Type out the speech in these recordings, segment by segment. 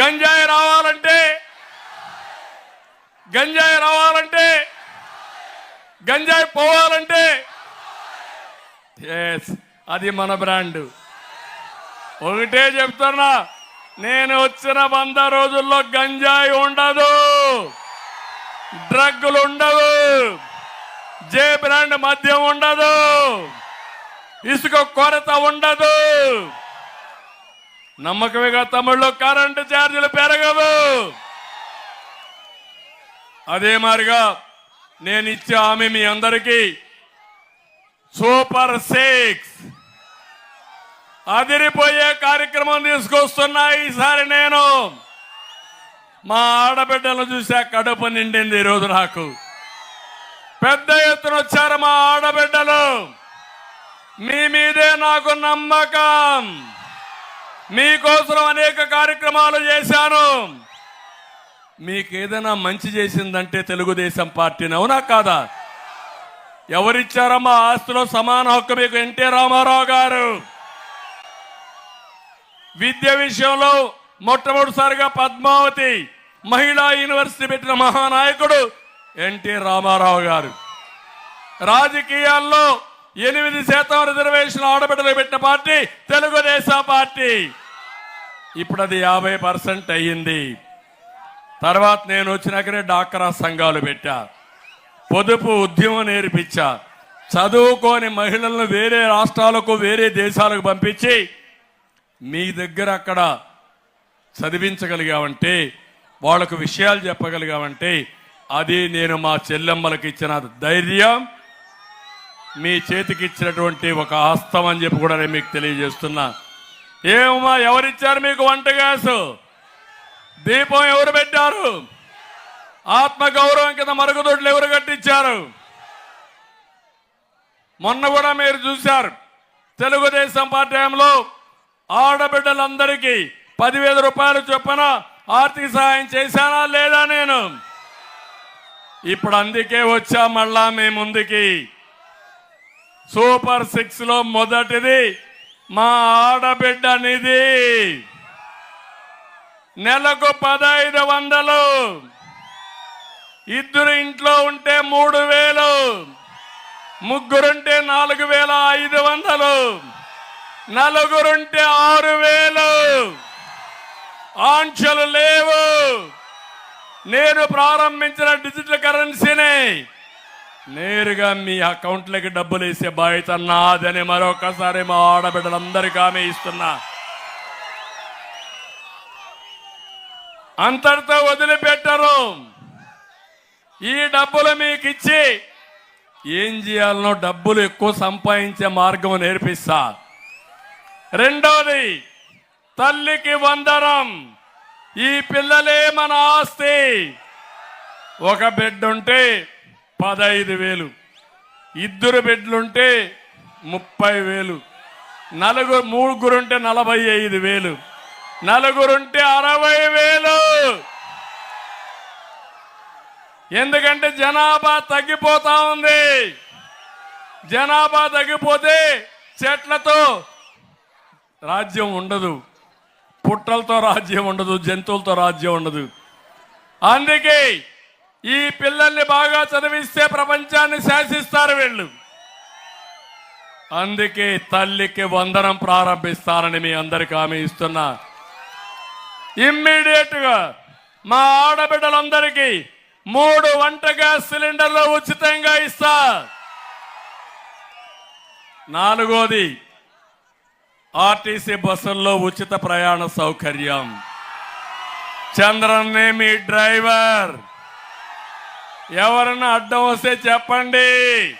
గంజాయి రావాలంటే గంజాయి రావాలంటే గంజాయి పోవాలంటే. ఎస్ అది మన బ్రాండ్. ఒకటే చెప్తున్నా నేను వచ్చిన వంద రోజుల్లో గంజాయి ఉండదు. డ్రగ్లు ఉండవు జే బ్రాండ్ మద్యం ఉండదు. ఇసుక కొరత ఉండదు. నమ్మకమేగా తమిళ్ళో కరెంటు ఛార్జీలు పెరగవు. అదే మారిగా నేను ఇచ్చే హామీ మీ అందరికీ. Super six. అదిరిపోయే కార్యక్రమం తీసుకొస్తున్నా ఈసారి నేను. మా ఆడబిడ్డలను చూసా కడుపు నిండింది ఈరోజు నాకు. పెద్ద ఎత్తున వచ్చారు మా ఆడబిడ్డలు. మీ మీదే నాకు నమ్మకం. మీకోసం అనేక కార్యక్రమాలు చేశాను. మీకు ఏదైనా మంచి చేసిందంటే తెలుగుదేశం పార్టీని అవునా కాదా? ఎవరిచ్చారమ్మా ఆస్తిలో సమాన హక్కు మీకు ఎన్టీ రామారావు గారు? విద్య విషయంలో మొట్టమొదటిసారిగా పద్మావతి మహిళా యూనివర్సిటీ పెట్టిన మహానాయకుడు ఎన్టీ రామారావు గారు. రాజకీయాల్లో ఎనిమిది శాతం రిజర్వేషన్ ఆడబిడ్డలు పెట్టిన పార్టీ తెలుగుదేశం పార్టీ. ఇప్పుడు అది యాభై పర్సెంట్ అయ్యింది. తర్వాత నేను వచ్చినాకనే డాక్రా సంఘాలు పెట్టా. పొదుపు ఉద్యమం నేర్పించా. చదువుకోని మహిళలను వేరే రాష్ట్రాలకు వేరే దేశాలకు పంపించి మీ దగ్గర అక్కడ చదివించగలిగామంటే వాళ్ళకు విషయాలు చెప్పగలిగామంటే అది నేను మా చెల్లెమ్మలకు ఇచ్చిన ధైర్యం మీ చేతికి ఇచ్చినటువంటి ఒక హస్తం అని చెప్పి కూడా నేను మీకు తెలియజేస్తున్నా. ఏమమ్మా ఎవరిచ్చారు మీకు వంట గ్యాసు? దీపం ఎవరు పెట్టారు? ఆత్మ గౌరవం కింద మరుగుదొడ్లు ఎవరు కట్టించారు? మొన్న కూడా మీరు చూశారు తెలుగుదేశం పార్టీ హయాంలో ఆడబిడ్డలందరికీ పదివేల రూపాయలు చొప్పున ఆర్థిక సహాయం చేశానా లేదా నేను? ఇప్పుడు అందుకే వచ్చా మళ్ళా మీ ముందుకి. సూపర్ సిక్స్లో మొదటిది మా ఆడబిడ్డ నిధి. నెలకు పదహైదు వందలు. ఇద్దరు ఇంట్లో ఉంటే మూడు వేలు. ముగ్గురుంటే నాలుగు వేల ఐదు వందలు. నలుగురుంటే ఆరు వేలు. ఆంక్షలు లేవు. నేను ప్రారంభించిన డిజిటల్ కరెన్సీని నేరుగా మీ అకౌంట్లకి డబ్బులు వేసే బాధ్యత నాదని మరొకసారి మా ఆడబిడ్డలందరికీ ఆమె ఇస్తున్నా. అంతటితో వదిలిపెట్టరు. ఈ డబ్బులు మీకు ఇచ్చి ఏం చేయాలనో డబ్బులు ఎక్కువ సంపాదించే మార్గం నేర్పిస్తా. రెండోది తల్లికి వందరం. ఈ పిల్లలే మన ఆస్తి. ఒక బిడ్డ ఉంటే పదహైదు వేలు. ఇద్దరు బిడ్డలుంటే ముప్పై వేలు. నలుగురు ముగ్గురుంటే నలభై ఐదు వేలు. నలుగురుంటే అరవై వేలు. ఎందుకంటే జనాభా తగ్గిపోతా ఉంది. జనాభా తగ్గిపోతే చెట్లతో రాజ్యం ఉండదు. పుట్టలతో రాజ్యం ఉండదు. జంతువులతో రాజ్యం ఉండదు. అందుకే ఈ పిల్లల్ని బాగా చదివిస్తే ప్రపంచాన్ని శాసిస్తారు వీళ్ళు. అందుకే తల్లికి వందనం ప్రారంభిస్తారని మీ అందరికి హామీ ఇస్తున్నా. ఇమ్మీడియట్గా మా ఆడబిడ్డలందరికీ మూడు వంట గ్యాస్ సిలిండర్లు ఉచితంగా ఇస్తా. నాలుగోది ఆర్టీసీ బస్సుల్లో ఉచిత ప్రయాణ సౌకర్యం. చంద్రన్నే మీ డ్రైవర్. ఎవరన్నా అడ్డం వస్తే చెప్పండి.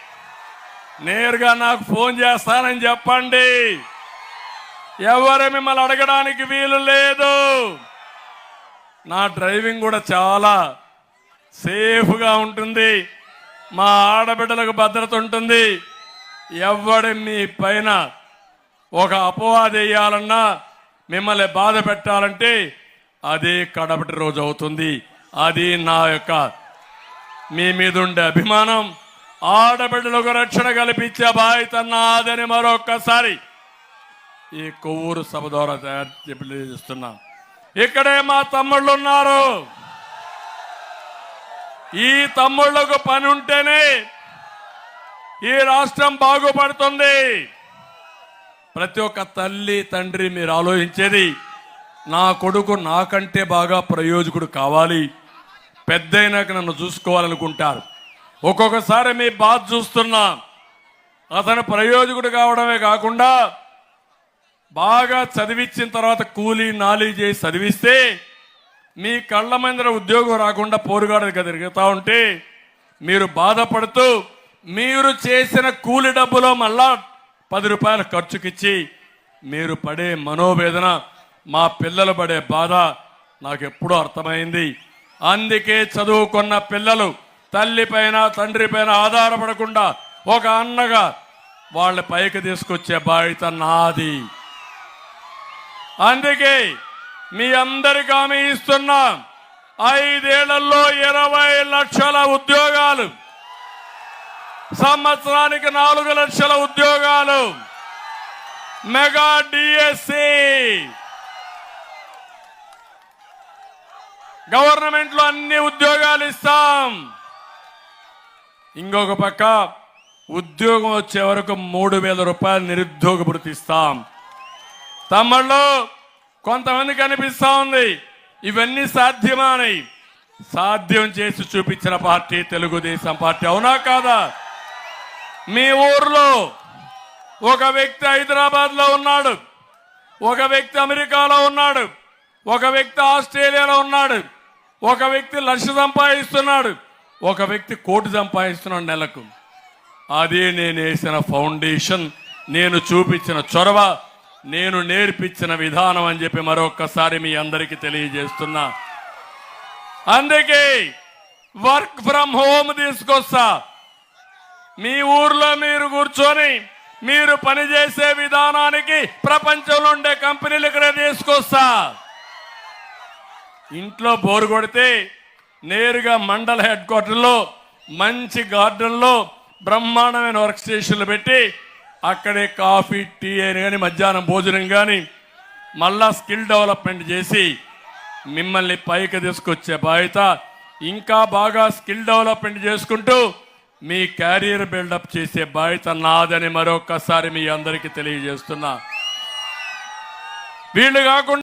నేరుగా నాకు ఫోన్ చేస్తానని చెప్పండి. ఎవరు మిమ్మల్ని అడగడానికి వీలు లేదు. నా డ్రైవింగ్ కూడా చాలా సేఫ్గా ఉంటుంది. మా ఆడబిడ్డలకు భద్రత ఉంటుంది. ఎవడు మీ పైన ఒక అపవాద వేయాలన్నా మిమ్మల్ని బాధ పెట్టాలంటే అదే కడపటి రోజు అవుతుంది. అది నా యొక్క మీ మీద ఉండే అభిమానం ఆడబిడ్డలకు రక్షణ కల్పించే బాధ్యత నాదని మరొక్కసారి ఈ కొవ్వూరు సభ ద్వారా తయారు తెలియజేస్తున్నా. ఇక్కడే మా తమ్ముళ్ళు ఉన్నారు ఈ తమ్ముళ్ళకు పని ఉంటేనే ఈ రాష్ట్రం బాగుపడుతుంది. ప్రతి ఒక్క తల్లి తండ్రి మీరు ఆలోచించేది నా కొడుకు నాకంటే బాగా ప్రయోజకుడు కావాలి. పెద్దయినాక నన్ను చూసుకోవాలనుకుంటారు. ఒక్కొక్కసారి మీ బాధ చూస్తున్నా. అతను ప్రయోజకుడు కావడమే కాకుండా బాగా చదివించిన తర్వాత కూలీ నాలీ చేసి చదివిస్తే మీ కళ్ళ మందిర ఉద్యోగం రాకుండా పోరుగాడు తిరుగుతూ ఉంటే మీరు బాధపడుతూ మీరు చేసిన కూలి డబ్బులో మళ్ళా పది రూపాయలు ఖర్చుకిచ్చి మీరు పడే మనోవేదన మా పిల్లలు పడే బాధ నాకు ఎప్పుడూ అర్థమైంది. అందుకే చదువుకున్న పిల్లలు తల్లి పైన తండ్రి పైన ఆధారపడకుండా ఒక అన్నగా వాళ్ళ పైకి తీసుకొచ్చే బాధ్యత నాది. అందుకే మీ అందరికి హామీ ఇస్తున్నా. ఐదేళ్ళలో ఇరవై లక్షల ఉద్యోగాలు సంవత్సరానికి నాలుగు లక్షల ఉద్యోగాలు. Mega DSC. గవర్నమెంట్లో అన్ని ఉద్యోగాలు ఇస్తాం. ఇంకొక పక్క ఉద్యోగం వచ్చే వరకు మూడు వేల రూపాయలు నిరుద్యోగ భృతి ఇస్తాం తమ్ముళ్ళు కొంతమంది కనిపిస్తూ ఉంది ఇవన్నీ సాధ్యమానై సాధ్యం చేసి చూపించిన పార్టీ తెలుగుదేశం పార్టీ అవునా కాదా? మీ ఊర్లో ఒక వ్యక్తి హైదరాబాద్లో ఉన్నాడు ఒక వ్యక్తి అమెరికాలో ఉన్నాడు ఒక వ్యక్తి ఆస్ట్రేలియాలో ఉన్నాడు ఒక వ్యక్తి లక్ష సంపాదిస్తున్నాడు ఒక వ్యక్తి కోటి సంపాదిస్తున్నాడు నెలకు. అదే నేను వేసిన ఫౌండేషన్ నేను చూపించిన చొరవ నేను నేర్పించిన విధానం అని చెప్పి మరొక్కసారి మీ అందరికీ తెలియజేస్తున్నా. అందుకే వర్క్ ఫ్రమ్ హోమ్ తీసుకొస్తా. మీ ఊర్లో మీరు కూర్చొని మీరు పనిచేసే విధానానికి ప్రపంచంలో ఉండే కంపెనీలు ఇక్కడ తీసుకొస్తా. ఇంట్లో బోరు కొడితే నేరుగా మండల హెడ్ క్వార్టర్లో మంచి గార్డెన్లో బ్రహ్మాండమైన వర్క్ స్టేషన్లు పెట్టి అక్కడే కాఫీ టీ అని కానీ మధ్యాహ్నం భోజనం కానీ మళ్ళా స్కిల్ డెవలప్మెంట్ చేసి మిమ్మల్ని పైకి తీసుకొచ్చే బాధ్యత ఇంకా బాగా స్కిల్ డెవలప్మెంట్ చేసుకుంటూ మీ క్యారియర్ బిల్డప్ చేసే బాధ్యత నాదని మరొకసారి మీ అందరికీ తెలియజేస్తున్నా. వీళ్ళు కాకుండా